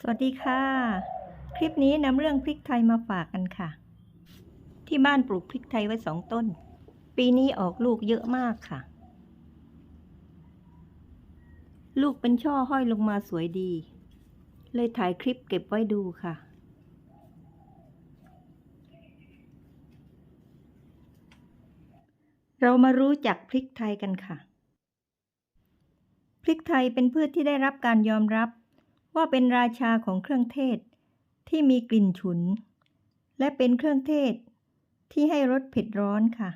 สวัสดีค่ะ คลิปนี้นำเรื่องพริกไทยมาฝากกันค่ะ ที่บ้านปลูกพริกไทยไว้สองต้น ปีนี้ออกลูกเยอะมากค่ะ ลูกเป็นช่อห้อยลงมาสวยดี เลยถ่ายคลิปเก็บไว้ดูค่ะ เรามารู้จักพริกไทยกันค่ะ พริกไทยเป็นพืชที่ได้รับการยอมรับ ว่าเป็นราชาของเครื่องเทศที่มีกลิ่นฉุน และเป็นเครื่องเทศที่ให้รสเผ็ดร้อนค่ะ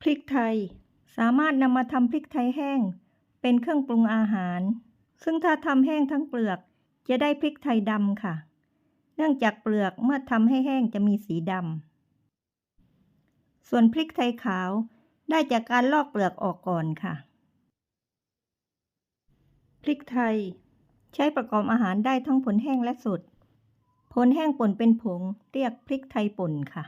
พริกไทยสามารถนำมาทำพริกไทยแห้ง เป็นเครื่องปรุงอาหาร ซึ่งถ้าทำแห้งทั้งเปลือกจะได้พริกไทยดำค่ะ เนื่องจากเปลือกเมื่อทำให้แห้งจะมีสีดำส่วนพริกไทยขาวได้จากการลอกเปลือกออกก่อนค่ะ พริกไทย ใช้ประกอบอาหารได้ทั้งผลแห้งและสด ผลแห้งป่นเป็นผง เรียกพริกไทยป่นค่ะ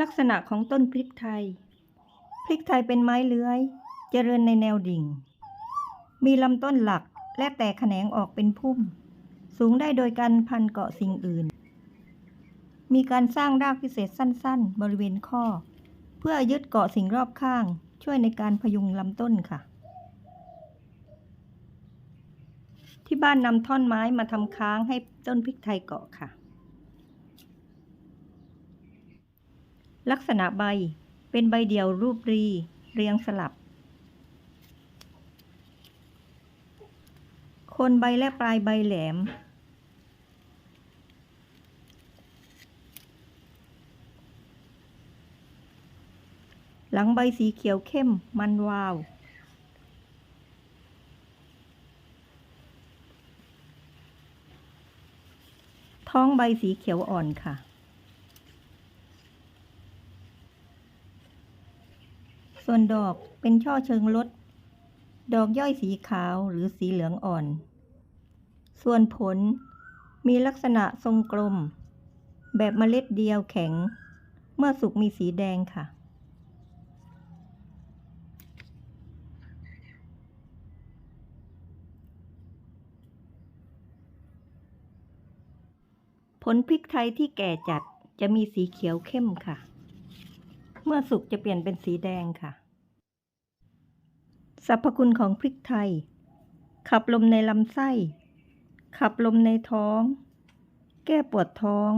ลักษณะของต้นพริกไทย พริกไทยเป็นไม้เลื้อย เจริญในแนวดิ่ง มีลำต้นหลักและแตกแขนงออกเป็นพุ่ม สูงได้โดยการพันเกาะสิ่งอื่น มีการสร้างรากพิเศษสั้น ๆ บริเวณข้อ เพื่อยึดเกาะสิ่งรอบข้าง ช่วยในการพยุงลำต้นค่ะ ที่บ้านนำท่อนไม้มาทำค้างให้ต้นพริกไทยเกาะค่ะ ลักษณะใบเป็นใบเดี่ยวรูปรี เรียงสลับคนใบและปลายใบแหลม ลังใบสีเขียวเข้มมันวาว ท้องใบสีเขียวอ่อนค่ะ ส่วนดอกเป็นช่อเชิงลด ดอกย่อยสีขาวหรือสีเหลืองอ่อน ส่วนผลมีลักษณะทรงกลม แบบเมล็ดเดียวแข็ง เมื่อสุกมีสีแดงค่ะ ลพริกไทยที่แก่จัดจะมีสีเขียวเข้มค่ะ เมื่อสุกจะเปลี่ยนเป็นสีแดงค่ะ สรรพคุณของพริกไทย ขับลมในลำไส้ ขับลมในท้อง แก้ปวดท้อง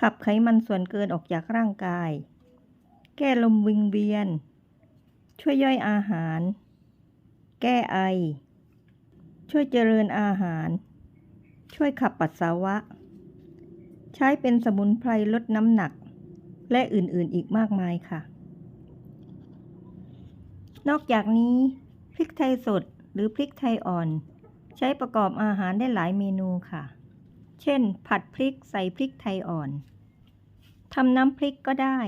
ขับไขมันส่วนเกินออกจากร่างกาย แก้ลมวิงเวียน ช่วยย่อยอาหาร แก้ไอ ช่วยเจริญอาหาร ช่วยขับปัสสาวะ ใช้เป็นสมุนไพรลดน้ำหนัก และอื่นๆอีกมากมายค่ะ นอกจากนี้ พริกไทยสดหรือพริกไทยอ่อน ใช้ประกอบอาหารได้หลายเมนูค่ะ เช่น ผัดพริกใส่พริกไทยอ่อนทำน้ำพริกก็ได้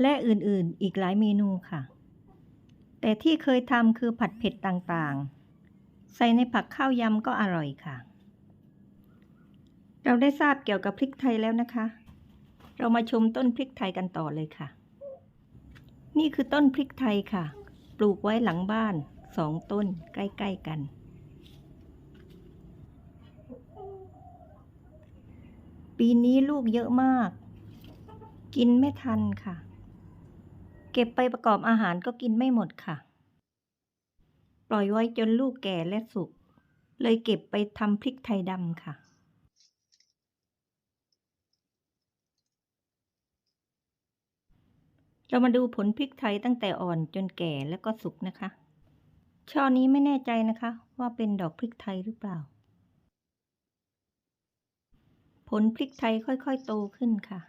และอื่นๆอีกหลายเมนูค่ะ แต่ที่เคยทำคือผัดเผ็ดต่างๆ ใส่ในผักข้าวยำก็อร่อยค่ะ เราได้ทราบเกี่ยวกับพริกไทยแล้วนะคะ เรามาชมต้นพริกไทยกันต่อเลยค่ะ นี่คือต้นพริกไทยค่ะ ปลูกไว้หลังบ้านสองต้นใกล้ ๆ กัน ปีนี้ลูกเยอะมาก กินไม่ทันค่ะ เก็บไปประกอบอาหารก็กินไม่หมดค่ะ ปล่อยไว้จนลูกแก่และสุก เลยเก็บไปทำพริกไทยดำค่ะ เรามาดูผลพริกไทยตั้งแต่อ่อนจนแก่แล้วก็สุกนะคะ ช่อนี้ไม่แน่ใจนะคะ ว่าเป็นดอกพริกไทยหรือเปล่า ผลพริกไทยค่อยๆโตขึ้นค่ะ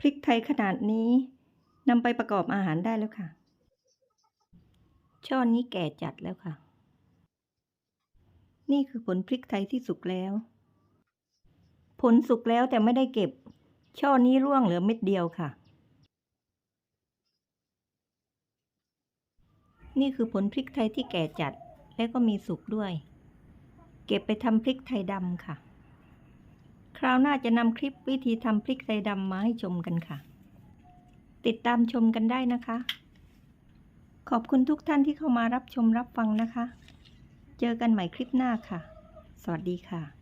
พริกไทยขนาดนี้ นำไปประกอบอาหารได้แล้วค่ะ ช่อนี้แก่จัดแล้วค่ะ นี่คือผลพริกไทยที่สุกแล้ว ผลสุกแล้วแต่ไม่ได้เก็บ ช่อนี้ร่วงเหลือเม็ดเดียวค่ะ นี่คือผลพริกไทยที่แก่จัดและก็มีสุกด้วย เก็บไปทำพริกไทยดำค่ะ คราวหน้าจะนำคลิปวิธีทำพริกไทยดำมาให้ชมกันค่ะ ติดตามชมกันได้นะคะ ขอบคุณทุกท่านที่เข้ามารับชมรับฟังนะคะ เจอกันใหม่คลิปหน้าค่ะ สวัสดีค่ะ